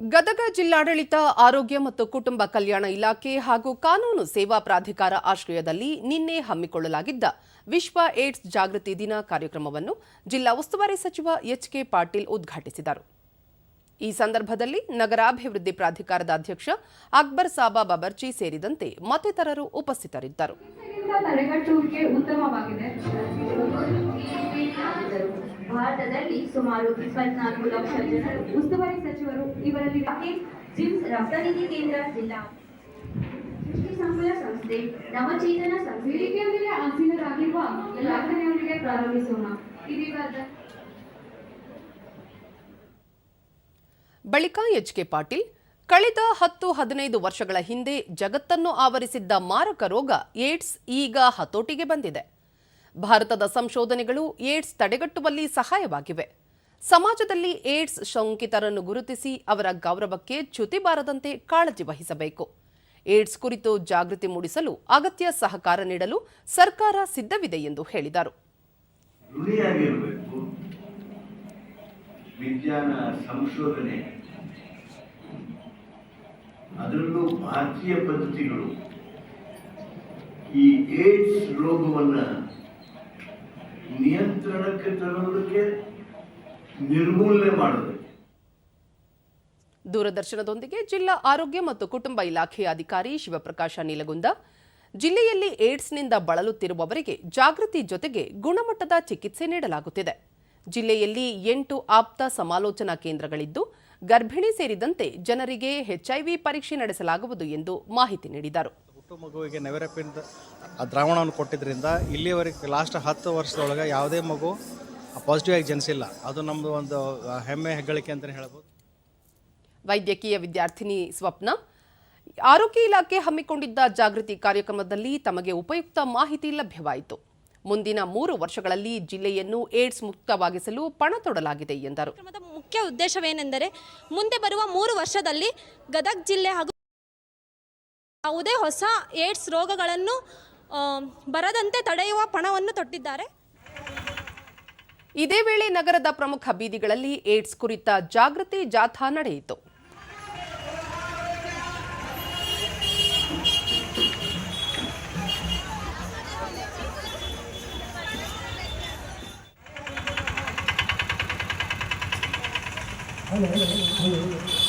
ಗದಗ ಜಿಲ್ಲಾಡಳಿತ, ಆರೋಗ್ಯ ಮತ್ತು ಕುಟುಂಬ ಕಲ್ಯಾಣ ಇಲಾಖೆ ಹಾಗೂ ಕಾನೂನು ಸೇವಾ ಪ್ರಾಧಿಕಾರ ಆಶ್ರಯದಲ್ಲಿ ನಿನ್ನೆ ಹಮ್ಮಿಕೊಳ್ಳಲಾಗಿದ್ದ ವಿಶ್ವ ಏಡ್ಸ್ ಜಾಗೃತಿ ದಿನ ಕಾರ್ಯಕ್ರಮವನ್ನು ಜಿಲ್ಲಾ ಉಸ್ತುವಾರಿ ಸಚಿವ ಎಚ್ಕೆ ಪಾಟೀಲ್ ಉದ್ಘಾಟಿಸಿದರು. ಈ ಸಂದರ್ಭದಲ್ಲಿ ನಗರಾಭಿವೃದ್ಧಿ ಪ್ರಾಧಿಕಾರದ ಅಧ್ಯಕ್ಷ ಅಕ್ಬರ್ ಸಾಬಾ ಬಬರ್ಚಿ ಸೇರಿದಂತೆ ಮತ್ತಿತರರು ಉಪಸ್ಥಿತರಿದ್ದರು. ಭಾರತದಲ್ಲಿ ಸುಮಾರು ಇಪ್ಪತ್ನಾಲ್ಕು ಲಕ್ಷ ಜನರು ಉಸ್ತುವಾರಿ ಸಚಿವರು ಇವರಲ್ಲಿ ಜಿಮ್ಸ್ ರಕ್ತನಿಧಿ ಕೇಂದ್ರ ಜಿಲ್ಲಾ ಸೃಷ್ಟಿ ಸಂಕುಲ ಸಂಸ್ಥೆ ನವಚೇತನ ಸಂಸ್ಥೆ. ಮೇಲೆ ಆಸೀನರಾಗಿರುವ ಎಲ್ಲ ಪ್ರಾರಂಭಿಸೋಣ. ಇದೀಗ ದ- ಎಚ್ ಕೆ ಪಾಟೀಲ್, ಕಳೆದ ಹತ್ತು ಹದಿನೈದು ವರ್ಷಗಳ ಹಿಂದೆ ಜಗತ್ತನ್ನು ಆವರಿಸಿದ್ದ ಮಾರಕ ರೋಗ ಏಡ್ಸ್ ಈಗ ಹತೋಟಿಗೆ ಬಂದಿದೆ. ಭಾರತದ ಸಂಶೋಧನೆಗಳು ಏಡ್ಸ್ ತಡೆಗಟ್ಟುವಲ್ಲಿ ಸಹಾಯವಾಗಿವೆ. ಸಮಾಜದಲ್ಲಿ ಏಡ್ಸ್ ಶಂಕಿತರನ್ನು ಗುರುತಿಸಿ ಅವರ ಗೌರವಕ್ಕೆ ಚ್ಯುತಿ ಬಾರದಂತೆ ಕಾಳಜಿ ವಹಿಸಬೇಕು. ಏಡ್ಸ್ ಕುರಿತು ಜಾಗೃತಿ ಮೂಡಿಸಲು ಅಗತ್ಯ ಸಹಕಾರ ನೀಡಲು ಸರ್ಕಾರ ಸಿದ್ಧವಿದೆ ಎಂದು ಹೇಳಿದರು. ವಿಜ್ಞಾನ ಸಂಶೋಧನೆ. ಅದರಲ್ಲೂ ಭಾರತೀಯ ಪದ್ಧತಿಗಳು. ಈ ಏಡ್ಸ್ ರೋಗವನ್ನು ನಿಯಂತ್ರಣಕ್ಕೆ ತರುವುದಕ್ಕೆ ನಿರ್ಮೂಲನೆ ಮಾಡೋದಕ್ಕೆ. ದೂರದರ್ಶನದೊಂದಿಗೆ ಜಿಲ್ಲಾ ಆರೋಗ್ಯ ಮತ್ತು ಕುಟುಂಬ ಇಲಾಖೆಯ ಅಧಿಕಾರಿ ಶಿವಪ್ರಕಾಶ ನೀಲಗುಂದ. ಜಿಲ್ಲೆಯಲ್ಲಿ ಏಡ್ಸ್ನಿಂದ ಬಳಲುತ್ತಿರುವವರಿಗೆ ಜಾಗೃತಿ ಜೊತೆಗೆ ಗುಣಮಟ್ಟದ ಚಿಕಿತ್ಸೆ ನೀಡಲಾಗುತ್ತಿದೆ. ಜಿಲ್ಲೆಯಲ್ಲಿ ಎಂಟು ಆಪ್ತ ಸಮಾಲೋಚನಾ ಕೇಂದ್ರಗಳಿದ್ದು ಗರ್ಭಿಣಿ ಸೇರಿದಂತೆ ಜನರಿಗೆ ಎಚ್ಐವಿ ಪರೀಕ್ಷೆ ನಡೆಸಲಾಗುವುದು ಎಂದು ಮಾಹಿತಿ ನೀಡಿದರು. ಮಗುವಿಗೆ ನೆವರಪಿಂದ ದ್ರಾವಣವನ್ನು ಕೊಟ್ಟಿದ್ದರಿಂದ ಇಲ್ಲಿಯವರೆಗೆ ಲಾಸ್ಟ್ ಹತ್ತು ವರ್ಷದೊಳಗೆ ಯಾವುದೇ ಮಗು ಪಾಸಿಟಿವ್ ಆಗಿ ಜನಿಸಿಲ್ಲ. ಅದು ನಮ್ಮದು ಒಂದು ಹೆಮ್ಮೆ ಹೆಗ್ಗಳಿಕೆ ಅಂತಲೇ ಹೇಳ್ಬೋದು. ವೈದ್ಯಕೀಯ ವಿದ್ಯಾರ್ಥಿನಿ ಸ್ವಪ್ನ ಆರೋಗ್ಯ ಇಲಾಖೆ ಹಮ್ಮಿಕೊಂಡಿದ್ದ ಜಾಗೃತಿ ಕಾರ್ಯಕ್ರಮದಲ್ಲಿ ತಮಗೆ ಉಪಯುಕ್ತ ಮಾಹಿತಿ ಲಭ್ಯವಾಯಿತು. ಮುಂದಿನ ಮೂರು ವರ್ಷಗಳಲ್ಲಿ ಜಿಲ್ಲೆಯನ್ನು ಏಡ್ಸ್ ಮುಕ್ತವಾಗಿಸಲು ಪಣ ತೊಡಲಾಗಿದೆ ಎಂದರು. ಮುಖ್ಯ ಉದ್ದೇಶವೇನೆಂದರೆ ಮುಂದೆ ಬರುವ ಮೂರು ವರ್ಷದಲ್ಲಿ ಗದಗ ಜಿಲ್ಲೆ ಹಾಗೂ ಯಾವುದೇ ಹೊಸ ಏಡ್ಸ್ ರೋಗಗಳನ್ನು ಬರದಂತೆ ತಡೆಯುವ ಪಣವನ್ನು ತೊಟ್ಟಿದ್ದಾರೆ. ಇದೇ ವೇಳೆ ನಗರದ ಪ್ರಮುಖ ಬೀದಿಗಳಲ್ಲಿ ಏಡ್ಸ್ ಕುರಿತ ಜಾಗೃತಿ ಜಾಥಾ ನಡೆಯಿತು. 还有还有还有还有